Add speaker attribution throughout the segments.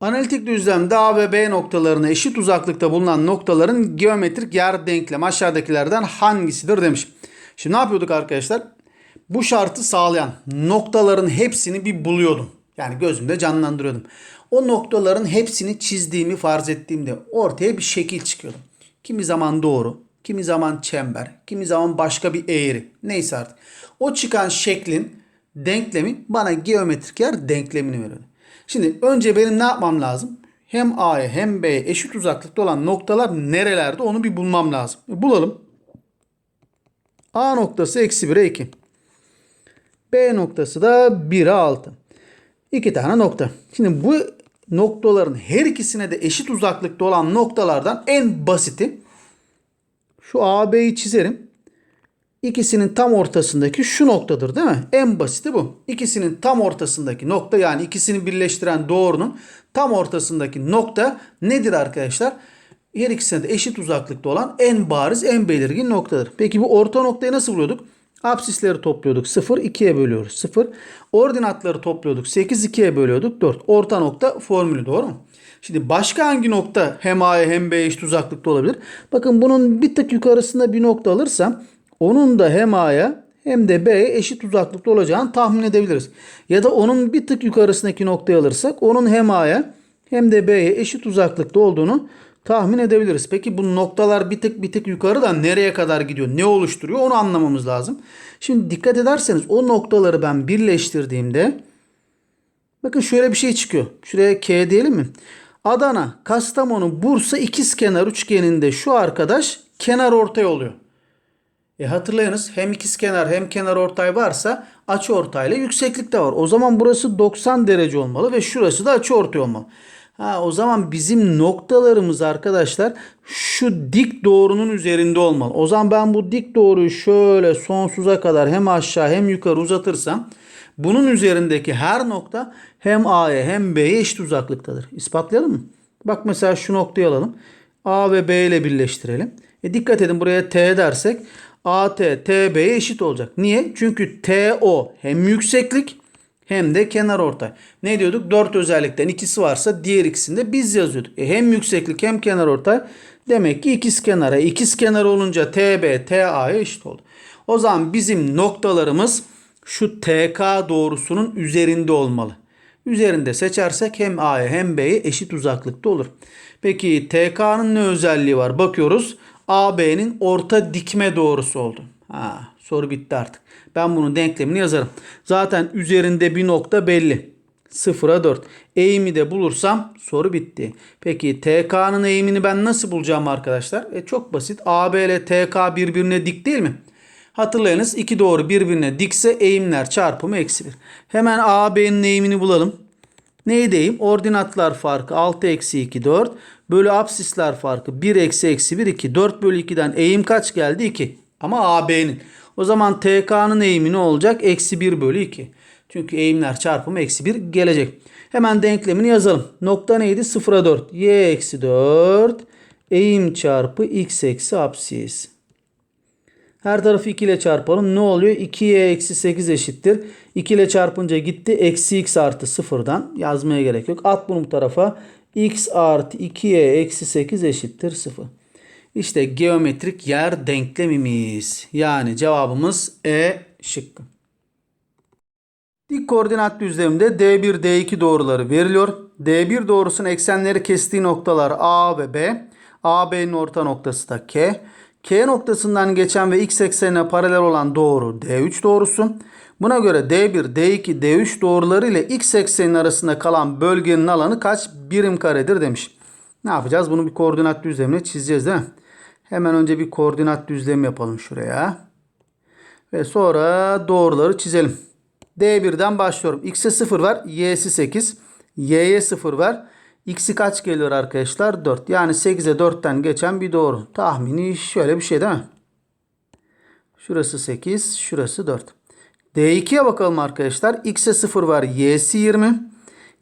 Speaker 1: Analitik düzlemde A ve B noktalarına eşit uzaklıkta bulunan noktaların geometrik yer denklemi aşağıdakilerden hangisidir demiş. Şimdi ne yapıyorduk arkadaşlar? Bu şartı sağlayan noktaların hepsini bir buluyordum. Yani gözümde canlandırıyordum. O noktaların hepsini çizdiğimi farz ettiğimde ortaya bir şekil çıkıyordu. Kimi zaman doğru, kimi zaman çember, kimi zaman başka bir eğri. Neyse artık. O çıkan şeklin denklemi bana geometrik yer denklemini veriyordu. Şimdi önce benim ne yapmam lazım? Hem A'ya hem B'ye eşit uzaklıkta olan noktalar nerelerde onu bir bulmam lazım. Bulalım. A noktası eksi 1'e 2. B noktası da 1'e 6. İki tane nokta. Şimdi bu noktaların her ikisine de eşit uzaklıkta olan noktalardan en basiti şu AB'yi çizerim. İkisinin tam ortasındaki şu noktadır değil mi? En basiti bu. İkisinin tam ortasındaki nokta yani ikisini birleştiren doğrunun tam ortasındaki nokta nedir arkadaşlar? Her ikisine de eşit uzaklıkta olan en bariz, en belirgin noktadır. Peki bu orta noktayı nasıl buluyorduk? Absisleri topluyorduk. 0 2'ye bölüyoruz. 0. Ordinatları topluyorduk. 8 2'ye bölüyorduk. 4. Orta nokta formülü doğru mu? Şimdi başka hangi nokta hem A'ya hem B'ye eşit uzaklıkta olabilir? Bakın bunun bir tık yukarısında bir nokta alırsam onun da hem A'ya hem de B'ye eşit uzaklıkta olacağını tahmin edebiliriz. Ya da onun bir tık yukarısındaki noktayı alırsak onun hem A'ya hem de B'ye eşit uzaklıkta olduğunu tahmin edebiliriz. Peki bu noktalar bir tık bir tık yukarıdan nereye kadar gidiyor? Ne oluşturuyor? Onu anlamamız lazım. Şimdi dikkat ederseniz o noktaları ben birleştirdiğimde bakın şöyle bir şey çıkıyor. Şuraya K diyelim mi? Adana, Kastamonu, Bursa ikizkenar üçgeninde şu arkadaş kenar ortay oluyor. E hatırlayınız hem ikizkenar hem kenar ortay varsa açı ortayla yükseklik de var. O zaman burası 90 derece olmalı ve şurası da açı ortay olmalı. Ha, o zaman bizim noktalarımız arkadaşlar şu dik doğrunun üzerinde olmalı. O zaman ben bu dik doğruyu şöyle sonsuza kadar hem aşağı hem yukarı uzatırsam bunun üzerindeki her nokta hem A'ya hem B'ye eşit uzaklıktadır. İspatlayalım mı? Bak mesela şu noktayı alalım. A ve B ile birleştirelim. E dikkat edin buraya T dersek AT TB'ye eşit olacak. Niye? Çünkü TO hem yükseklik hem de kenar ortay. Ne diyorduk? 4 özellikten ikisi varsa diğer ikisini de biz yazıyorduk. E hem yükseklik hem kenar ortay demek ki ikiz kenara. İkiz kenar olunca TB TA'ya eşit oldu. O zaman bizim noktalarımız şu TK doğrusunun üzerinde olmalı. Üzerinde seçersek hem A'ya hem B'ye eşit uzaklıkta olur. Peki TK'nın ne özelliği var? Bakıyoruz. AB'nin orta dikme doğrusu oldu. Ha, soru bitti artık. Ben bunun denklemini yazarım. Zaten üzerinde bir nokta belli. 0'a 4. Eğimi de bulursam soru bitti. Peki TK'nın eğimini ben nasıl bulacağım arkadaşlar? E çok basit. AB ile TK birbirine dik değil mi? Hatırlayınız iki doğru birbirine dikse eğimler çarpımı eksi 1. Hemen AB'nin eğimini bulalım. Neydi eğim? Ordinatlar farkı 6 eksi 2 4 bölü absisler farkı 1 eksi eksi 1 2. 4 bölü 2'den eğim kaç geldi? 2. Ama AB'nin. O zaman TK'nın eğimi ne olacak? Eksi 1 bölü 2. Çünkü eğimler çarpımı eksi 1 gelecek. Hemen denklemini yazalım. Nokta neydi? 0'a 4. Y eksi 4 eğim çarpı x eksi absis. Her tarafı 2 ile çarpalım. Ne oluyor? 2y eksi 8 eşittir. 2 ile çarpınca gitti. Eksi x artı 0'dan. Yazmaya gerek yok. At bunu bu tarafa. X artı 2y eksi 8 eşittir 0. İşte geometrik yer denklemimiz. Yani cevabımız E şıkkı. Dik koordinat düzleminde D1, D2 doğruları veriliyor. D1 doğrusunun eksenleri kestiği noktalar A ve B. AB'nin orta noktası da K. K noktasından geçen ve x eksenine paralel olan doğru D3 doğrusu. Buna göre D1, D2, D3 doğruları ile x eksenin arasında kalan bölgenin alanı kaç birim karedir demiş. Ne yapacağız? Bunu bir koordinat düzlemine çizeceğiz değil mi? Hemen önce bir koordinat düzlemi yapalım şuraya. Ve sonra doğruları çizelim. D1'den başlıyorum. X'e 0 var. Y'si 8. Y'ye 0 var. X'i kaç geliyor arkadaşlar? 4. Yani 8'e 4'ten geçen bir doğru. Tahmini şöyle bir şey değil mi? Şurası 8. Şurası 4. D2'ye bakalım arkadaşlar. X'e 0 var. Y'si 20.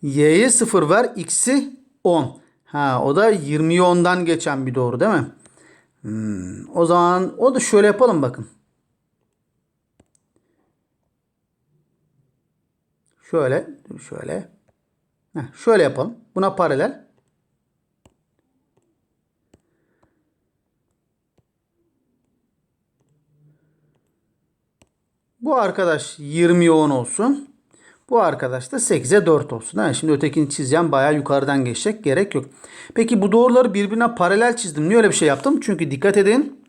Speaker 1: Y'ye 0 var. X'i 10. Ha, o da 20'yi 10'dan geçen bir doğru değil mi? Hmm, o zaman o da şöyle yapalım bakın. Şöyle, şöyle. Heh, şöyle yapalım. Buna paralel. Bu arkadaş 20'ye 10 olsun. Bu arkadaş da 8'e 4 olsun. Ha, şimdi ötekini çizeceğim. Bayağı yukarıdan geçecek. Gerek yok. Peki bu doğruları birbirine paralel çizdim. Niye öyle bir şey yaptım? Çünkü dikkat edin.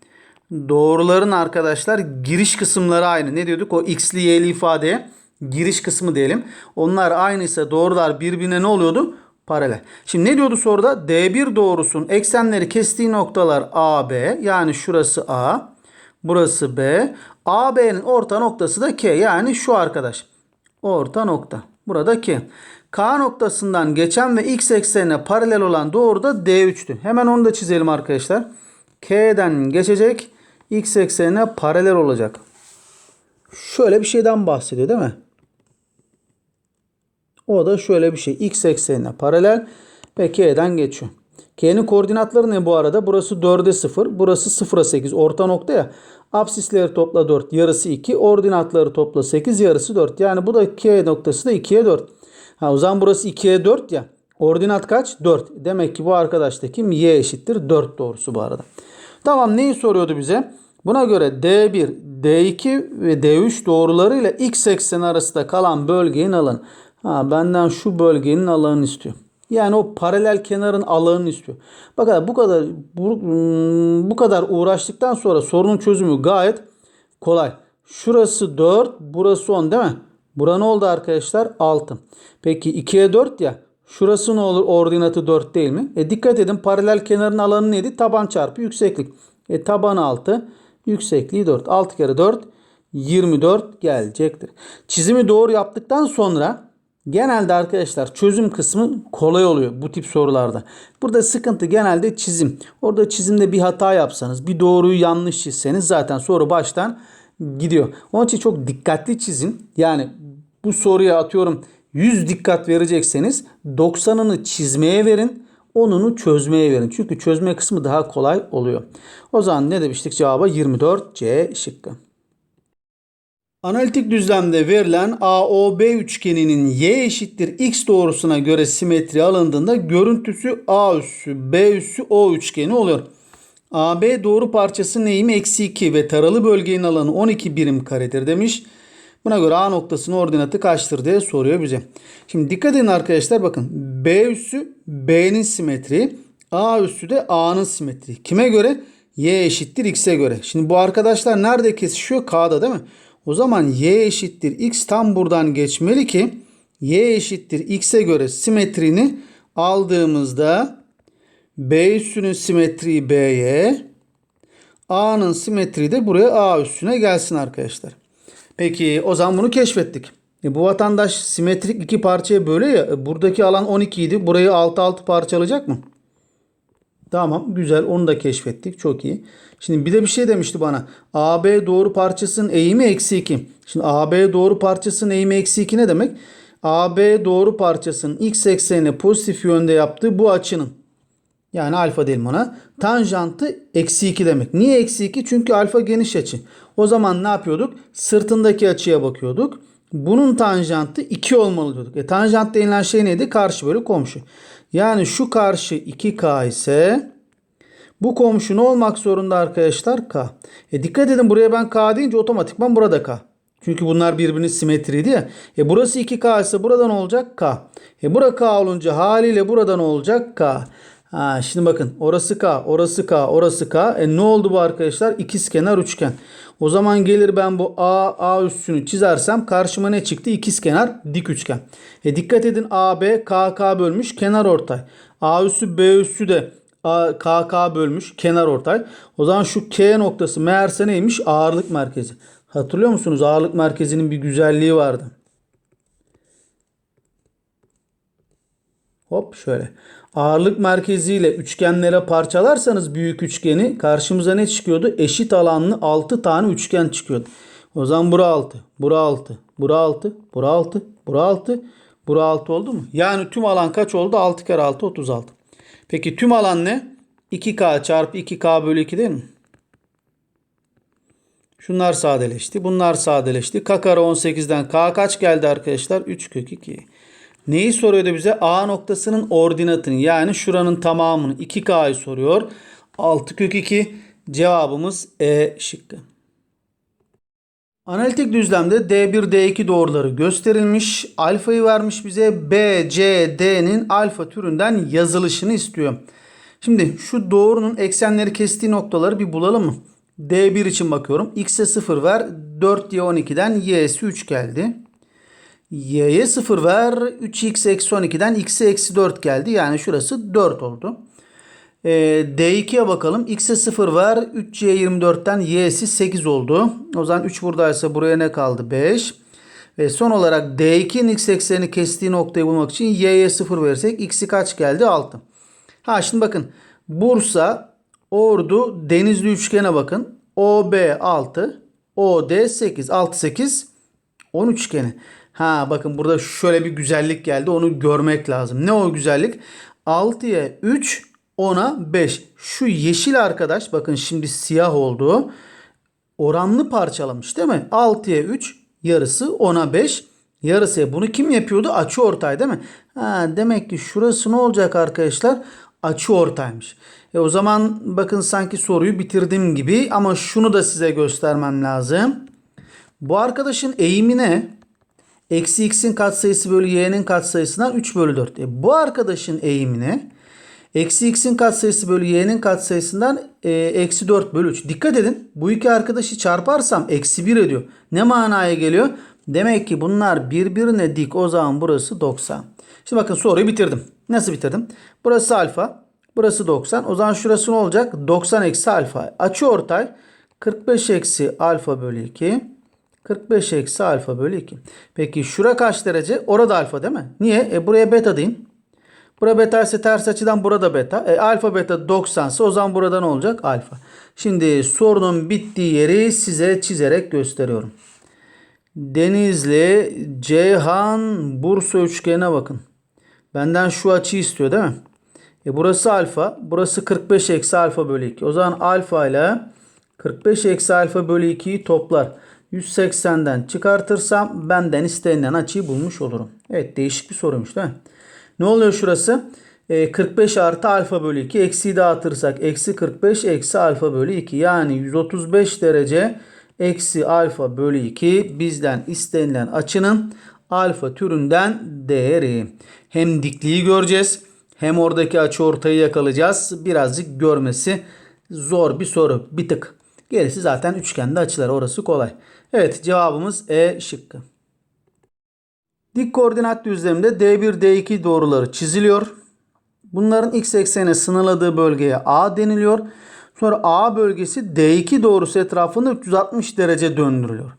Speaker 1: Doğruların arkadaşlar giriş kısımları aynı. Ne diyorduk? O x'li y'li ifadeye giriş kısmı diyelim. Onlar aynıysa doğrular birbirine ne oluyordu? Paralel. Şimdi ne diyordu soruda? D1 doğrusunun eksenleri kestiği noktalar AB. Yani şurası A. Burası B. AB'nin orta noktası da K. Yani şu arkadaş. Orta nokta. Burada K. K noktasından geçen ve x eksenine paralel olan doğru da D3'tü. Hemen onu da çizelim arkadaşlar. K'den geçecek. X eksenine paralel olacak. Şöyle bir şeyden bahsediyor değil mi? O da şöyle bir şey. X eksenine paralel ve K'den geçiyor. K'nin koordinatları ne bu arada? Burası 4'e 0. Burası 0'a 8. Orta nokta ya. Apsisleri topla 4. Yarısı 2. Ordinatları topla 8. Yarısı 4. Yani bu da K noktası da 2'ye 4. Ha, o zaman burası 2'ye 4 ya. Ordinat kaç? 4. Demek ki bu arkadaştaki y eşittir 4 doğrusu bu arada. Tamam neyi soruyordu bize? Buna göre D1, D2 ve D3 doğrularıyla x ekseni arasında kalan bölgenin alanı. Ha, benden şu bölgenin alanını istiyor. Yani o paralel kenarın alanını istiyor. Bakın bu kadar bu, bu kadar uğraştıktan sonra sorunun çözümü gayet kolay. Şurası 4, burası 10 değil mi? Bura ne oldu arkadaşlar? 6. Peki 2'ye 4 ya. Şurası ne olur? Ordinatı 4 değil mi? E dikkat edin paralel kenarın alanı neydi? Taban çarpı yükseklik. E taban 6, yüksekliği 4. 6 kere 4 24 gelecektir. Çizimi doğru yaptıktan sonra genelde arkadaşlar çözüm kısmı kolay oluyor bu tip sorularda. Burada sıkıntı genelde çizim. Orada çizimde bir hata yapsanız, bir doğruyu yanlış çizseniz zaten soru baştan gidiyor. Onun için çok dikkatli çizin. Yani bu soruya atıyorum 100 dikkat verecekseniz 90'ını çizmeye verin. Onunu çözmeye verin. Çünkü çözme kısmı daha kolay oluyor. O zaman ne demiştik cevaba? 24 C şıkkı. Analitik düzlemde verilen AOB üçgeninin y eşittir x doğrusuna göre simetri alındığında görüntüsü A üssü B üssü O üçgeni oluyor. AB doğru parçası neyim? Eksi 2 ve taralı bölgenin alanı 12 birim karedir demiş. Buna göre A noktasının ordinatı kaçtır diye soruyor bize. Şimdi dikkat edin arkadaşlar bakın. B üssü B'nin simetri. A üssü de A'nın simetri. Kime göre? Y eşittir X'e göre. Şimdi bu arkadaşlar nerede kesişiyor? K'da değil mi? O zaman Y eşittir X tam buradan geçmeli ki Y eşittir X'e göre simetrini aldığımızda B üssünün simetriği B'ye A'nın simetriği de buraya A üstüne gelsin arkadaşlar. Peki o zaman bunu keşfettik. E, bu vatandaş simetrik iki parçaya böyle ya. E, buradaki alan 12 idi. Burayı 6 6 parçalayacak mı? Tamam güzel onu da keşfettik. Çok iyi. Şimdi bir de bir şey demişti bana. AB doğru parçasının eğimi eksi 2. Şimdi AB doğru parçasının eğimi eksi 2 ne demek? AB doğru parçasının x eksenine pozitif yönde yaptığı bu açının yani alfa diyelim ona. Tanjantı eksi 2 demek. Niye eksi 2? Çünkü alfa geniş açı. O zaman ne yapıyorduk? Sırtındaki açıya bakıyorduk. Bunun tanjantı 2 olmalı diyorduk. E tanjant denilen şey neydi? Karşı bölü komşu. Yani şu karşı 2K ise bu komşu ne olmak zorunda arkadaşlar? K. E dikkat edin buraya ben K deyince otomatikman burada K. Çünkü bunlar birbirinin simetriydi ya. E burası 2K ise buradan olacak K. E bura K olunca haliyle buradan olacak K. Ha, şimdi bakın orası K, orası K, orası K. E ne oldu bu arkadaşlar? İkizkenar üçgen. O zaman gelir ben bu A, A üstünü çizersem karşıma ne çıktı? İkizkenar dik üçgen. E dikkat edin AB K, K bölmüş kenar ortay. A üssü B üssü de A, K, K bölmüş kenar ortay. O zaman şu K noktası meğerse neymiş? Ağırlık merkezi. Hatırlıyor musunuz? Ağırlık merkezinin bir güzelliği vardı. Hop şöyle. Ağırlık merkeziyle üçgenlere parçalarsanız büyük üçgeni karşımıza ne çıkıyordu? Eşit alanlı 6 tane üçgen çıkıyordu. O zaman bura 6, bura 6, bura 6, bura 6, bura 6, bura 6 oldu mu? Yani tüm alan kaç oldu? 6 kere 6 36. Peki tüm alan ne? 2K çarpı 2K bölü 2 değil mi? Şunlar sadeleşti. Bunlar sadeleşti. K kare 18'den K kaç geldi arkadaşlar? 3 kök 2. Neyi soruyordu bize? A noktasının ordinatını yani şuranın tamamını 2K'yı soruyor. 6 kök 2 cevabımız E şıkkı. Analitik düzlemde D1, D2 doğruları gösterilmiş. Alfayı vermiş bize B, C, D'nin alfa türünden yazılışını istiyor. Şimdi şu doğrunun eksenleri kestiği noktaları bir bulalım mı? D1 için bakıyorum. X'e 0 ver. 4Y 12'den Y'si 3 geldi. Y'ye 0 ver. 3x eksi 12'den x'e eksi 4 geldi. Yani şurası 4 oldu. Ee, D2'ye bakalım. X'e 0 ver. 3C24'ten Y'si 8 oldu. O zaman 3 buradaysa buraya ne kaldı? 5. Ve son olarak D2'nin x eksenini kestiği noktayı bulmak için Y'ye 0 verirsek x'i kaç geldi? 6. Ha şimdi bakın. Bursa, Ordu, Denizli üçgene bakın. OB 6, OD 8. 6, 8, 10 üçgeni. Ha bakın burada şöyle bir güzellik geldi. Onu görmek lazım. Ne o güzellik? 6'ya 3, 10'a 5. Şu yeşil arkadaş bakın şimdi siyah oldu. Oranlı parçalamış değil mi? 6'ya 3, yarısı 10'a 5. Yarısı bunu kim yapıyordu? Açı ortay değil mi? Ha, demek ki şurası ne olacak arkadaşlar? Açı ortaymış. E o zaman bakın sanki soruyu bitirdim gibi ama şunu da size göstermem lazım. Bu arkadaşın eğimi ne? Eksi x'in katsayısı bölü y'nin katsayısından 3 bölü 4. E, bu arkadaşın eğimine eksi x'in katsayısı bölü y'nin katsayısından e, eksi 4 bölü 3. Dikkat edin bu iki arkadaşı çarparsam eksi 1 ediyor. Ne manaya geliyor? Demek ki bunlar birbirine dik o zaman burası 90. Şimdi bakın soruyu bitirdim. Nasıl bitirdim? Burası alfa. Burası 90. O zaman şurası ne olacak? 90 eksi alfa. Açı ortay 45 eksi alfa bölü 2. 45 eksi alfa bölü 2. Peki şura kaç derece? Orada alfa değil mi? Niye? E buraya beta deyin. Bura beta ise ters açıdan burada beta. E alfa beta 90 ise o zaman burada ne olacak? Alfa. Şimdi sorunun bittiği yeri size çizerek gösteriyorum. Denizli, Ceyhan, Bursa üçgenine bakın. Benden şu açı istiyor değil mi? E burası alfa. Burası 45 eksi alfa bölü 2. O zaman alfa ile 45 eksi alfa bölü 2'yi toplar. 180'den çıkartırsam benden istenilen açıyı bulmuş olurum. Evet değişik bir soruymuş değil mi? Ne oluyor şurası? E, 45 artı alfa bölü 2. Eksiyi dağıtırsak eksi 45 eksi alfa bölü 2. Yani 135 derece eksi alfa bölü 2 bizden istenilen açının alfa türünden değeri. Hem dikliği göreceğiz hem oradaki açı ortayı yakalayacağız. Birazcık görmesi zor bir soru. Bir tık. Gerisi zaten üçgende açılar. Orası kolay. Evet cevabımız E şıkkı. Dik koordinat düzleminde D1, D2 doğruları çiziliyor. Bunların x ekseni sınırladığı bölgeye A deniliyor. Sonra A bölgesi D2 doğrusu etrafında 360 derece döndürülüyor.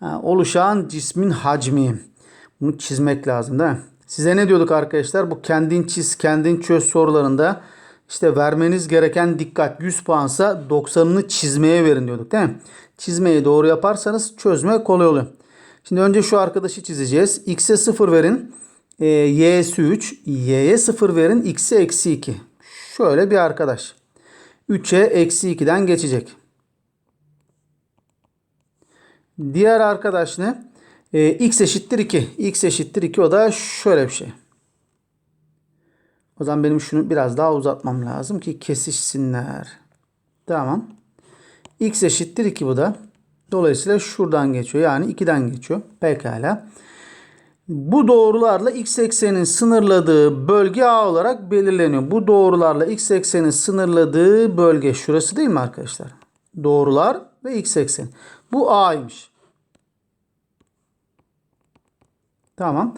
Speaker 1: Ha, oluşan cismin hacmi. Bunu çizmek lazım değil mi? Size ne diyorduk arkadaşlar? Bu kendin çiz, kendin çöz sorularında işte vermeniz gereken dikkat 100 puansa 90'ını çizmeye verin diyorduk değil mi? Çizmeyi doğru yaparsanız çözme kolay oluyor. Şimdi önce şu arkadaşı çizeceğiz. X'e 0 verin. E, y'si 3. Y'ye 0 verin. X'e eksi 2. Şöyle bir arkadaş. 3'e eksi 2'den geçecek. Diğer arkadaş ne? E, x eşittir 2. X eşittir 2 o da şöyle bir şey. O zaman benim şunu biraz daha uzatmam lazım ki kesişsinler. Tamam. X eşittir 2 bu da. Dolayısıyla şuradan geçiyor. Yani 2'den geçiyor. Pekala. Bu doğrularla x eksenin sınırladığı bölge A olarak belirleniyor. Bu doğrularla x eksenin sınırladığı bölge şurası değil mi arkadaşlar? Doğrular ve x ekseni. Bu A'ymış. Tamam.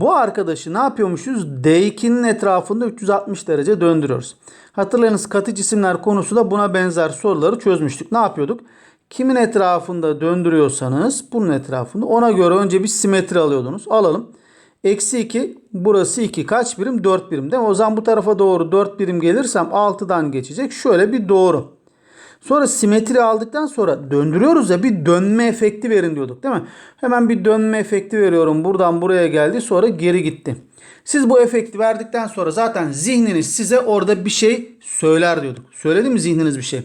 Speaker 1: Bu arkadaşı ne yapıyormuşuz? D2'nin etrafında 360 derece döndürüyoruz. Hatırlayınız katı cisimler konusu da buna benzer soruları çözmüştük. Ne yapıyorduk? Kimin etrafında döndürüyorsanız bunun etrafında ona göre önce bir simetri alıyordunuz. Alalım. Eksi 2 burası 2 kaç birim? 4 birim değil mi? O zaman bu tarafa doğru 4 birim gelirsem 6'dan geçecek. Şöyle bir doğru. Sonra simetri aldıktan sonra döndürüyoruz ya bir dönme efekti verin diyorduk değil mi? Hemen bir dönme efekti veriyorum. Buradan buraya geldi sonra geri gitti. Siz bu efekti verdikten sonra zaten zihniniz size orada bir şey söyler diyorduk. Söyledi mi zihniniz bir şey?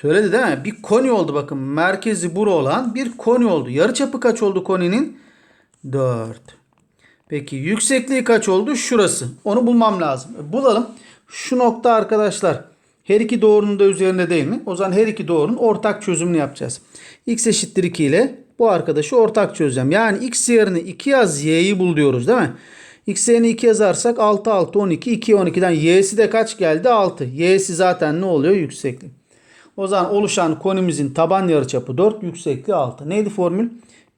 Speaker 1: Söyledi değil mi? Bir koni oldu bakın. Merkezi bura olan bir koni oldu. Yarıçapı kaç oldu koninin? 4. Peki yüksekliği kaç oldu? Şurası. Onu bulmam lazım. E, bulalım. Şu nokta arkadaşlar her iki doğrunun da üzerinde değil mi? O zaman her iki doğrunun ortak çözümünü yapacağız. x eşittir 2 ile bu arkadaşı ortak çözeceğim. Yani x yerine 2 yaz y'yi bul diyoruz değil mi? x yerine 2 yazarsak 6 6 12 2 12'den y'si de kaç geldi? 6. y'si zaten ne oluyor? Yükseklik. O zaman oluşan konimizin taban yarıçapı 4, yüksekliği 6. Neydi formül?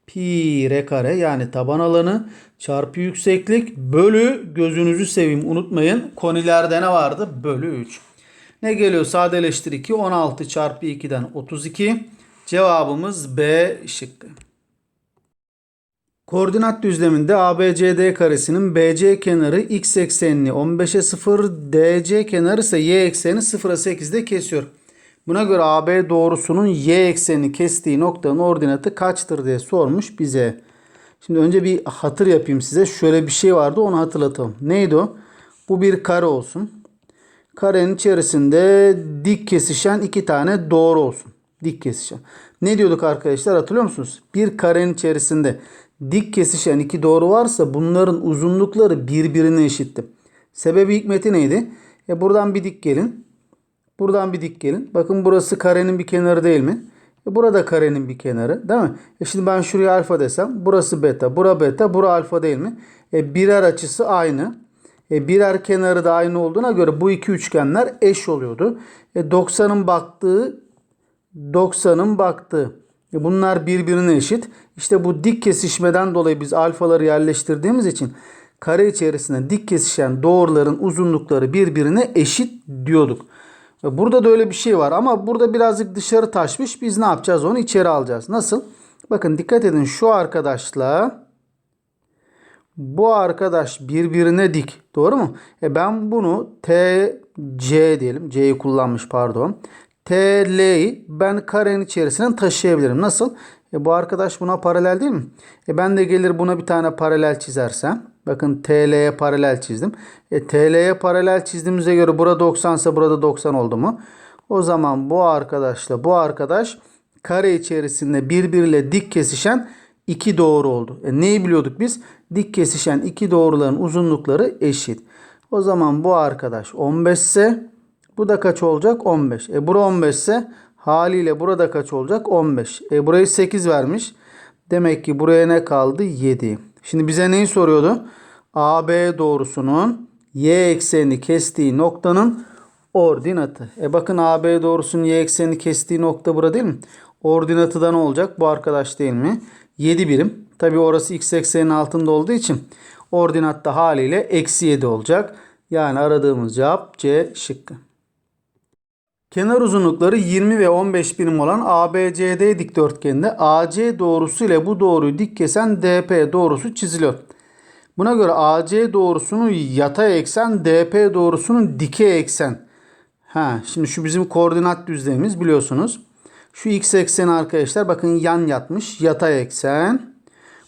Speaker 1: Pi r kare yani taban alanı çarpı yükseklik bölü gözünüzü seveyim unutmayın. Konilerde ne vardı? Bölü 3. Ne geliyor? Sadeleştir 2. 16 çarpı 2'den 32. Cevabımız B şıkkı. Koordinat düzleminde ABCD karesinin BC kenarı x eksenini 15'e 0, DC kenarı ise y ekseni 0'a 8'de kesiyor. Buna göre AB doğrusunun y eksenini kestiği noktanın ordinatı kaçtır diye sormuş bize. Şimdi önce bir hatır yapayım size. Şöyle bir şey vardı onu hatırlatalım. Neydi o? Bu bir kare olsun. Karenin içerisinde dik kesişen iki tane doğru olsun. Dik kesişen. Ne diyorduk arkadaşlar hatırlıyor musunuz? Bir karenin içerisinde dik kesişen iki doğru varsa bunların uzunlukları birbirine eşitti. Sebebi hikmeti neydi? E buradan bir dik gelin. Buradan bir dik gelin. Bakın burası karenin bir kenarı değil mi? E burada karenin bir kenarı değil mi? E şimdi ben şuraya alfa desem burası beta, bura beta, bura alfa değil mi? E birer açısı aynı. E birer kenarı da aynı olduğuna göre bu iki üçgenler eş oluyordu. E 90'ın baktığı 90'ın baktığı. E bunlar birbirine eşit. İşte bu dik kesişmeden dolayı biz alfaları yerleştirdiğimiz için kare içerisinde dik kesişen doğruların uzunlukları birbirine eşit diyorduk. Burada da öyle bir şey var ama burada birazcık dışarı taşmış. Biz ne yapacağız? Onu içeri alacağız. Nasıl? Bakın dikkat edin şu arkadaşla bu arkadaş birbirine dik. Doğru mu? E ben bunu TC diyelim. C'yi kullanmış pardon. TL'yi ben karenin içerisine taşıyabilirim. Nasıl? E bu arkadaş buna paralel değil mi? E ben de gelir buna bir tane paralel çizersem. Bakın TL'ye paralel çizdim. E TL'ye paralel çizdiğimize göre burada 90 ise burada 90 oldu mu? O zaman bu arkadaşla bu arkadaş kare içerisinde birbiriyle dik kesişen iki doğru oldu. E neyi biliyorduk biz? Dik kesişen iki doğruların uzunlukları eşit. O zaman bu arkadaş 15 ise bu da kaç olacak? 15. E bura 15 ise haliyle burada kaç olacak? 15. E burayı 8 vermiş. Demek ki buraya ne kaldı? 7. Şimdi bize neyi soruyordu? AB doğrusunun y eksenini kestiği noktanın ordinatı. E bakın AB doğrusunun y eksenini kestiği nokta burada değil mi? Ordinatı da ne olacak? Bu arkadaş değil mi? 7 birim. Tabi orası x eksenin altında olduğu için ordinatta haliyle eksi 7 olacak. Yani aradığımız cevap C şıkkı. Kenar uzunlukları 20 ve 15 birim olan ABCD dikdörtgeninde AC doğrusu ile bu doğruyu dik kesen DP doğrusu çiziliyor. Buna göre AC doğrusunun yatay eksen, DP doğrusunun dikey eksen. Ha, şimdi şu bizim koordinat düzlemimiz biliyorsunuz. Şu x ekseni arkadaşlar bakın yan yatmış. Yatay eksen.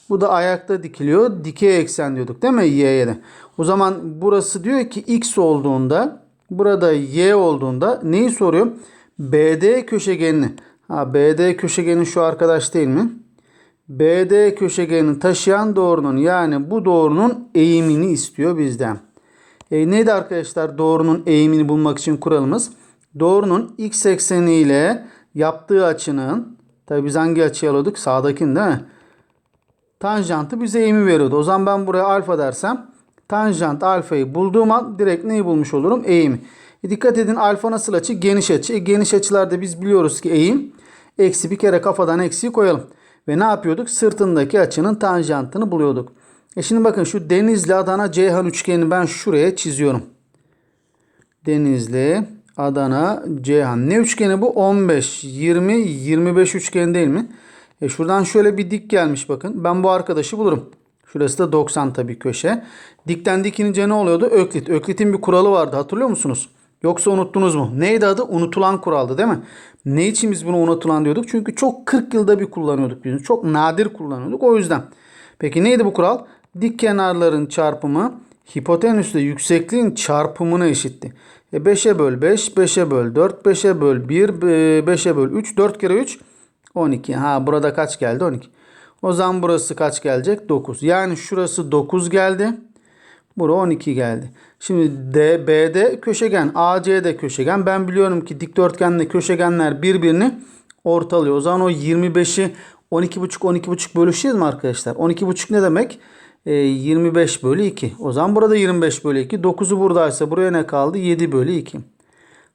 Speaker 1: Bu da ayakta dikiliyor. Dikey eksen diyorduk değil mi y'ye de. O zaman burası diyor ki x olduğunda burada y olduğunda neyi soruyor? BD köşegenini. Ha, BD köşegeni şu arkadaş değil mi? BD köşegenini taşıyan doğrunun yani bu doğrunun eğimini istiyor bizden. E, neydi arkadaşlar doğrunun eğimini bulmak için kuralımız? Doğrunun x ekseni ile yaptığı açının tabi biz hangi açıyı alıyorduk? Sağdakini değil mi? Tanjantı bize eğimi veriyordu. O zaman ben buraya alfa dersem tanjant alfayı bulduğum an direkt neyi bulmuş olurum? Eğimi. E dikkat edin alfa nasıl açı? Geniş açı. E geniş açılarda biz biliyoruz ki eğim eksi bir kere kafadan eksiği koyalım. Ve ne yapıyorduk? Sırtındaki açının tanjantını buluyorduk. E şimdi bakın şu Denizli Adana Ceyhan üçgenini ben şuraya çiziyorum. Denizli Adana Ceyhan. Ne üçgeni bu? 15, 20, 25 üçgen değil mi? E şuradan şöyle bir dik gelmiş bakın. Ben bu arkadaşı bulurum. Şurası da 90 tabii köşe. Dikten dikinince ne oluyordu? Öklit. Öklit'in bir kuralı vardı hatırlıyor musunuz? Yoksa unuttunuz mu? Neydi adı? Unutulan kuraldı değil mi? Ne için biz bunu unutulan diyorduk? Çünkü çok 40 yılda bir kullanıyorduk biz. Çok nadir kullanıyorduk o yüzden. Peki neydi bu kural? Dik kenarların çarpımı hipotenüsle yüksekliğin çarpımına eşitti. E 5'e böl 5, 5'e böl 4, 5'e böl 1, 5'e böl 3, 4 kere 3 12. Ha burada kaç geldi? 12. O zaman burası kaç gelecek? 9. Yani şurası 9 geldi. Bura 12 geldi. Şimdi D, B'de köşegen, AC'de köşegen. Ben biliyorum ki dikdörtgenle köşegenler birbirini ortalıyor. O zaman o 25'i 12,5 12,5 bölüşeceğiz mi arkadaşlar? 12,5 ne demek? Ee, 25 bölü 2. O zaman burada 25 bölü 2. 9'u buradaysa buraya ne kaldı? 7 bölü 2.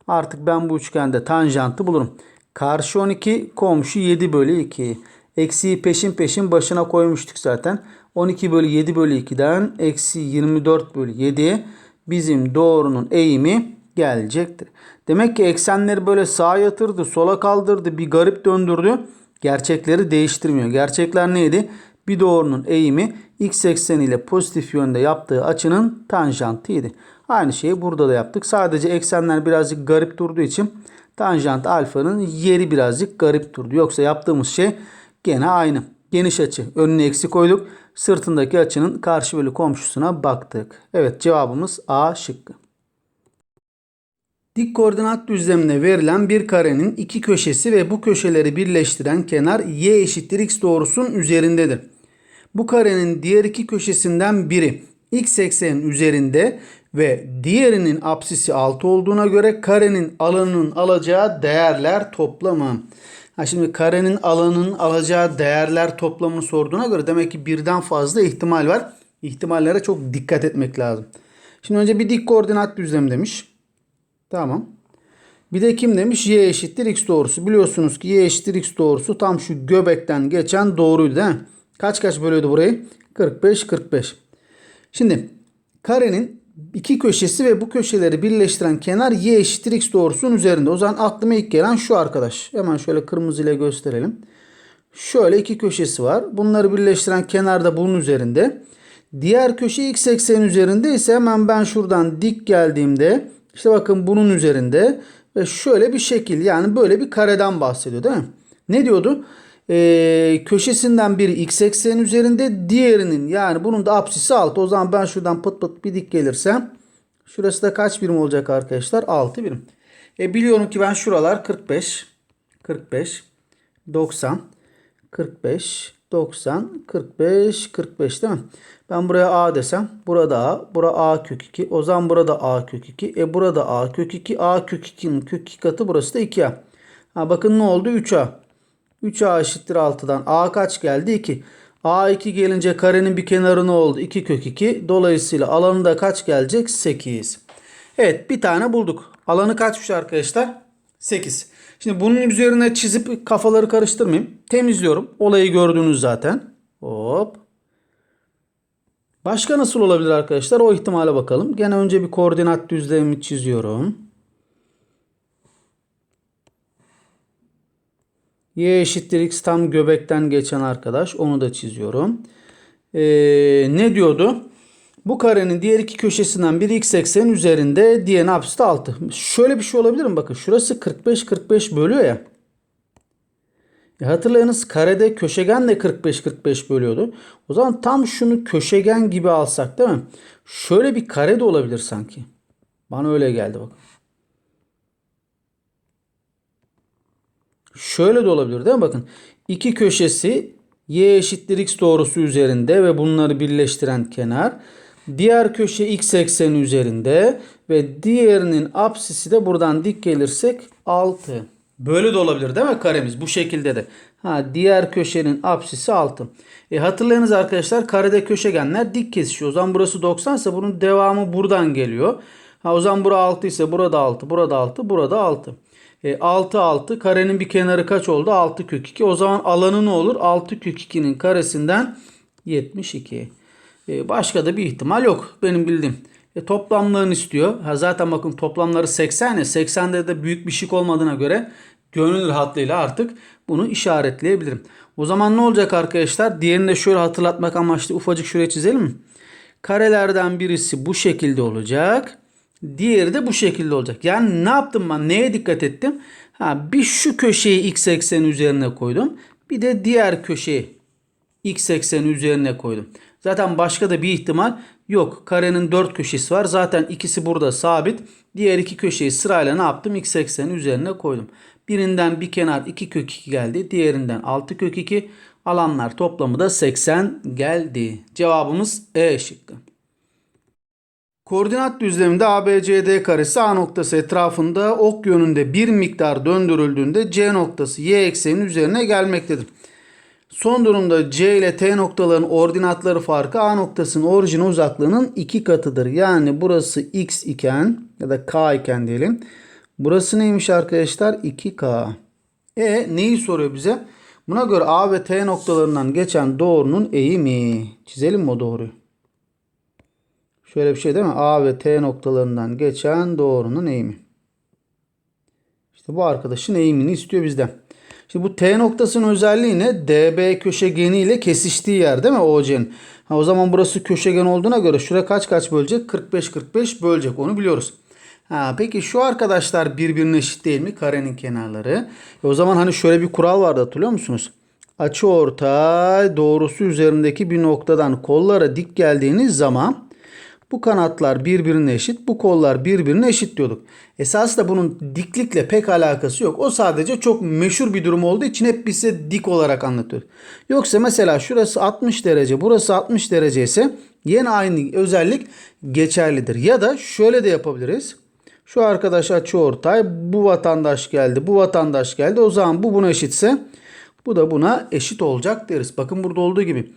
Speaker 1: Artık ben bu üçgende tanjantı bulurum. Karşı 12 komşu 7 bölü 2. Eksiği peşin peşin başına koymuştuk zaten. 12 bölü 7 bölü 2'den eksi 24 bölü 7'ye bizim doğrunun eğimi gelecektir. Demek ki eksenleri böyle sağa yatırdı, sola kaldırdı, bir garip döndürdü. Gerçekleri değiştirmiyor. Gerçekler neydi? Bir doğrunun eğimi x ekseni ile pozitif yönde yaptığı açının tanjantıydı. Aynı şeyi burada da yaptık. Sadece eksenler birazcık garip durduğu için tanjant alfanın yeri birazcık garip durdu. Yoksa yaptığımız şey gene aynı. Geniş açı. Önüne eksi koyduk. Sırtındaki açının karşı bölü komşusuna baktık. Evet cevabımız A şıkkı. Dik koordinat düzlemine verilen bir karenin iki köşesi ve bu köşeleri birleştiren kenar y eşittir x doğrusunun üzerindedir. Bu karenin diğer iki köşesinden biri x eksenin üzerinde ve diğerinin apsisi 6 olduğuna göre karenin alanının alacağı değerler toplamı. Ha şimdi karenin alanının alacağı değerler toplamını sorduğuna göre demek ki birden fazla ihtimal var. İhtimallere çok dikkat etmek lazım. Şimdi önce bir dik koordinat düzlemi demiş. Tamam. Bir de kim demiş? Y eşittir x doğrusu. Biliyorsunuz ki y eşittir x doğrusu tam şu göbekten geçen doğruydu değil mi? Kaç kaç bölüyordu burayı? 45 45. Şimdi karenin iki köşesi ve bu köşeleri birleştiren kenar y eşittir x doğrusunun üzerinde. O zaman aklıma ilk gelen şu arkadaş. Hemen şöyle kırmızı ile gösterelim. Şöyle iki köşesi var. Bunları birleştiren kenar da bunun üzerinde. Diğer köşe x eksenin üzerinde ise hemen ben şuradan dik geldiğimde işte bakın bunun üzerinde ve şöyle bir şekil yani böyle bir kareden bahsediyor değil mi? Ne diyordu? Ee, köşesinden biri x eksenin üzerinde diğerinin yani bunun da apsisi 6. O zaman ben şuradan pıt pıt bir dik gelirsem şurası da kaç birim olacak arkadaşlar? 6 birim. E biliyorum ki ben şuralar 45 45 90 45 90 45 45 değil mi? Ben buraya A desem burada A, bura A kök 2. O zaman burada A kök 2. E burada A kök 2. A kök 2'nin kök 2 katı burası da 2A. Ha bakın ne oldu? 3A. 3A eşittir 6'dan. A kaç geldi? 2. A2 gelince karenin bir kenarı ne oldu? 2 kök 2. Dolayısıyla alanında kaç gelecek? 8. Evet bir tane bulduk. Alanı kaçmış arkadaşlar? 8. Şimdi bunun üzerine çizip kafaları karıştırmayayım. Temizliyorum. Olayı gördünüz zaten. Hop. Başka nasıl olabilir arkadaşlar? O ihtimale bakalım. Gene önce bir koordinat düzlemi çiziyorum. Y eşittir x tam göbekten geçen arkadaş. Onu da çiziyorum. Ee, ne diyordu? Bu karenin diğer iki köşesinden biri x eksenin üzerinde diğerinin apsisi 6. Şöyle bir şey olabilir mi? Bakın şurası 45 45 bölüyor ya. E hatırlayınız karede köşegen de 45-45 bölüyordu. O zaman tam şunu köşegen gibi alsak değil mi? Şöyle bir kare de olabilir sanki. Bana öyle geldi bakın. Şöyle de olabilir değil mi? Bakın iki köşesi y eşittir x doğrusu üzerinde ve bunları birleştiren kenar. Diğer köşe x ekseni üzerinde ve diğerinin apsisi de buradan dik gelirsek 6. Böyle de olabilir değil mi karemiz? Bu şekilde de. Ha, diğer köşenin apsisi 6. E hatırlayınız arkadaşlar karede köşegenler dik kesişiyor. O zaman burası 90 ise bunun devamı buradan geliyor. Ha, o zaman bura 6 ise burada 6, burada 6, burada 6. E, 6 6 karenin bir kenarı kaç oldu? 6 kök 2. O zaman alanı ne olur? 6 kök 2'nin karesinden 72. E, başka da bir ihtimal yok benim bildiğim. E, toplamlarını istiyor. Ha, zaten bakın toplamları 80 ya. 80'de de büyük bir şık olmadığına göre gönül rahatlığıyla artık bunu işaretleyebilirim. O zaman ne olacak arkadaşlar? Diğerini de şöyle hatırlatmak amaçlı ufacık şuraya çizelim mi? Karelerden birisi bu şekilde olacak. Diğeri de bu şekilde olacak. Yani ne yaptım ben? Neye dikkat ettim? Ha, bir şu köşeyi x ekseni üzerine koydum. Bir de diğer köşeyi x ekseni üzerine koydum. Zaten başka da bir ihtimal yok. Karenin 4 köşesi var. Zaten ikisi burada sabit. Diğer iki köşeyi sırayla ne yaptım? X ekseni üzerine koydum. Birinden bir kenar 2 kök 2 geldi. Diğerinden 6 kök 2. Alanlar toplamı da 80 geldi. Cevabımız E şıkkı. Koordinat düzleminde ABCD karesi A noktası etrafında ok yönünde bir miktar döndürüldüğünde C noktası y ekseninin üzerine gelmektedir. Son durumda C ile T noktaların ordinatları farkı A noktasının orijine uzaklığının iki katıdır. Yani burası x iken ya da k iken diyelim. Burası neymiş arkadaşlar? 2k. E neyi soruyor bize? Buna göre A ve T noktalarından geçen doğrunun eğimi. Çizelim mi o doğruyu? Şöyle bir şey değil mi? A ve T noktalarından geçen doğrunun eğimi. İşte bu arkadaşın eğimini istiyor bizden. Şimdi bu T noktasının özelliği ne? DB köşegeni ile kesiştiği yer değil mi OC'nin? Ha, o zaman burası köşegen olduğuna göre şuraya kaç kaç bölecek? 45-45 bölecek onu biliyoruz. Ha, peki şu arkadaşlar birbirine eşit değil mi? Karenin kenarları. E o zaman hani şöyle bir kural vardı hatırlıyor musunuz? Açı ortay doğrusu üzerindeki bir noktadan kollara dik geldiğiniz zaman bu kanatlar birbirine eşit, bu kollar birbirine eşit diyorduk. Esas da bunun diklikle pek alakası yok. O sadece çok meşhur bir durum olduğu için hep bize dik olarak anlatıyor. Yoksa mesela şurası 60 derece, burası 60 derece ise yine aynı özellik geçerlidir. Ya da şöyle de yapabiliriz. Şu arkadaş açı ortay, bu vatandaş geldi, bu vatandaş geldi. O zaman bu buna eşitse bu da buna eşit olacak deriz. Bakın burada olduğu gibi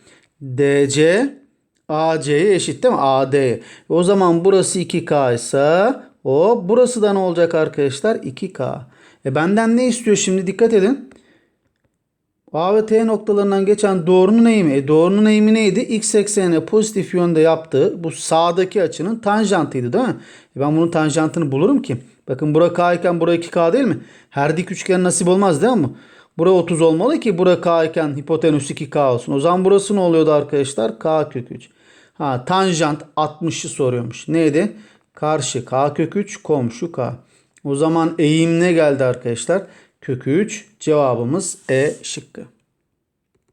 Speaker 1: DC AC'ye eşit değil mi? AD'ye. O zaman burası 2K ise o burası da ne olacak arkadaşlar? 2K. E benden ne istiyor şimdi? Dikkat edin. A ve T noktalarından geçen doğrunun eğimi. E doğrunun eğimi neydi? X eksenine pozitif yönde yaptığı bu sağdaki açının tanjantıydı değil mi? E ben bunun tanjantını bulurum ki. Bakın bura K iken bura 2K değil mi? Her dik üçgen nasip olmaz değil mi? Bura 30 olmalı ki bura K iken hipotenüs 2K olsun. O zaman burası ne oluyordu arkadaşlar? K kök 3. Ha tanjant 60'ı soruyormuş. Neydi? Karşı K kök 3 komşu K. O zaman eğim ne geldi arkadaşlar? Kök 3 cevabımız E şıkkı.